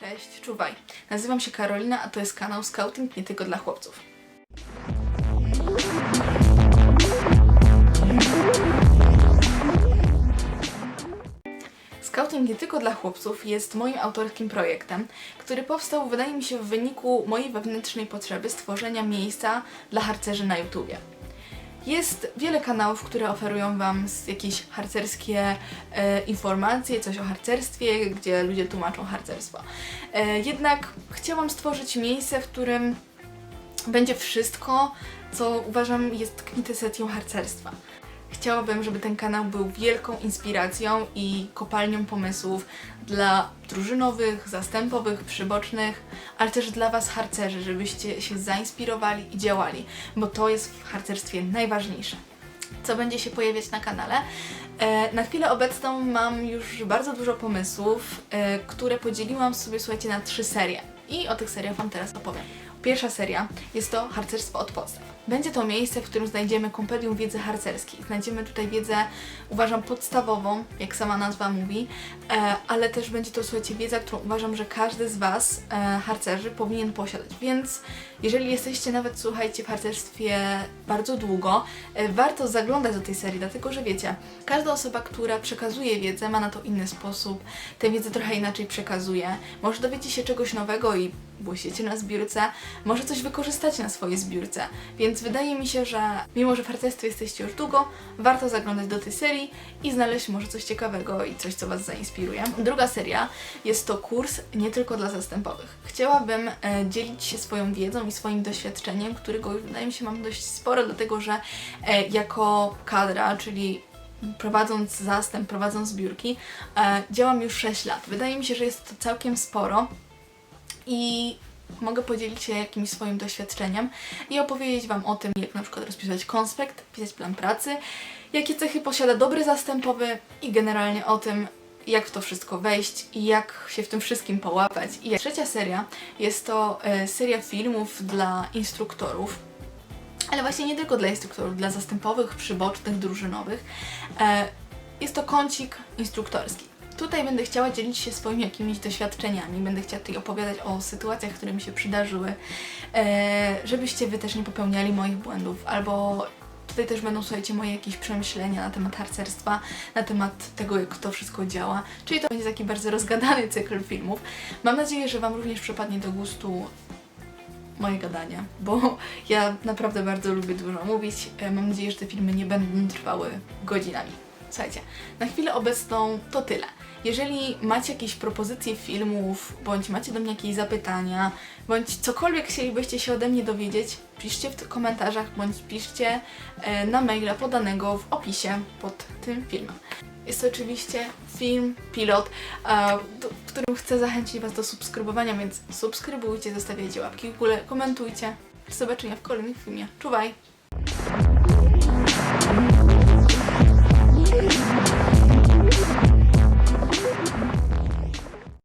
Cześć, czuwaj. Nazywam się Karolina, a to jest kanał Scouting nie tylko dla chłopców. Scouting nie tylko dla chłopców jest moim autorskim projektem, który powstał, wydaje mi się, w wyniku mojej wewnętrznej potrzeby stworzenia miejsca dla harcerzy na YouTubie. Jest wiele kanałów, które oferują Wam jakieś harcerskie e, informacje, coś o harcerstwie, gdzie ludzie tłumaczą harcerstwo. E, jednak chciałam stworzyć miejsce, w którym będzie wszystko, co uważam jest kwintesencją harcerstwa. Chciałabym, żeby ten kanał był wielką inspiracją i kopalnią pomysłów dla drużynowych, zastępowych, przybocznych, ale też dla Was harcerzy, żebyście się zainspirowali i działali, bo to jest w harcerstwie najważniejsze. Co będzie się pojawiać na kanale? E, na chwilę obecną mam już bardzo dużo pomysłów, e, które podzieliłam sobie, słuchajcie, na trzy serie. I o tych seriach Wam teraz opowiem. Pierwsza seria jest to harcerstwo od podstaw. Będzie to miejsce, w którym znajdziemy kompendium wiedzy harcerskiej. Znajdziemy tutaj wiedzę, uważam, podstawową, jak sama nazwa mówi, e, ale też będzie to, słuchajcie, wiedza, którą uważam, że każdy z Was, e, harcerzy, powinien posiadać. Więc jeżeli jesteście nawet, słuchajcie, w harcerstwie bardzo długo, e, warto zaglądać do tej serii, dlatego że wiecie, każda osoba, która przekazuje wiedzę, ma na to inny sposób, tę wiedzę trochę inaczej przekazuje. Może dowiecie się czegoś nowego i głosicie na zbiórce, może coś wykorzystacie na swojej zbiórce. Więc wydaje mi się, że mimo, że w harcerstwie jesteście już długo, warto zaglądać do tej serii i znaleźć może coś ciekawego i coś, co Was zainspiruje. Druga seria jest to kurs nie tylko dla zastępowych. Chciałabym e, dzielić się swoją wiedzą i swoim doświadczeniem, którego wydaje mi się mam dość sporo, dlatego że e, jako kadra, czyli prowadząc zastęp, prowadząc zbiórki, e, działam już 6 lat. Wydaje mi się, że jest to całkiem sporo i mogę podzielić się jakimś swoim doświadczeniem i opowiedzieć Wam o tym, jak na przykład rozpisać konspekt, pisać plan pracy, jakie cechy posiada dobry zastępowy i generalnie o tym, jak w to wszystko wejść i jak się w tym wszystkim połapać. I trzecia seria jest to e, seria filmów dla instruktorów, ale właśnie nie tylko dla instruktorów, dla zastępowych, przybocznych, drużynowych. E, jest to kącik instruktorski. Tutaj będę chciała dzielić się swoimi jakimiś doświadczeniami, będę chciała tutaj opowiadać o sytuacjach, które mi się przydarzyły, e, żebyście Wy też nie popełniali moich błędów, albo tutaj też będą, słuchajcie, moje jakieś przemyślenia na temat harcerstwa, na temat tego, jak to wszystko działa, czyli to będzie taki bardzo rozgadany cykl filmów. Mam nadzieję, że Wam również przypadnie do gustu moje gadanie, bo ja naprawdę bardzo lubię dużo mówić. E, Mam nadzieję, że te filmy nie będą trwały godzinami. Słuchajcie, na chwilę obecną to tyle. Jeżeli macie jakieś propozycje filmów, bądź macie do mnie jakieś zapytania, bądź cokolwiek chcielibyście się ode mnie dowiedzieć, piszcie w komentarzach, bądź piszcie e, na maila podanego w opisie pod tym filmem. Jest to oczywiście film, pilot, w którym chcę zachęcić Was do subskrybowania, więc subskrybujcie, zostawiajcie łapki w górę, komentujcie. Do zobaczenia w kolejnym filmie. Czuwaj!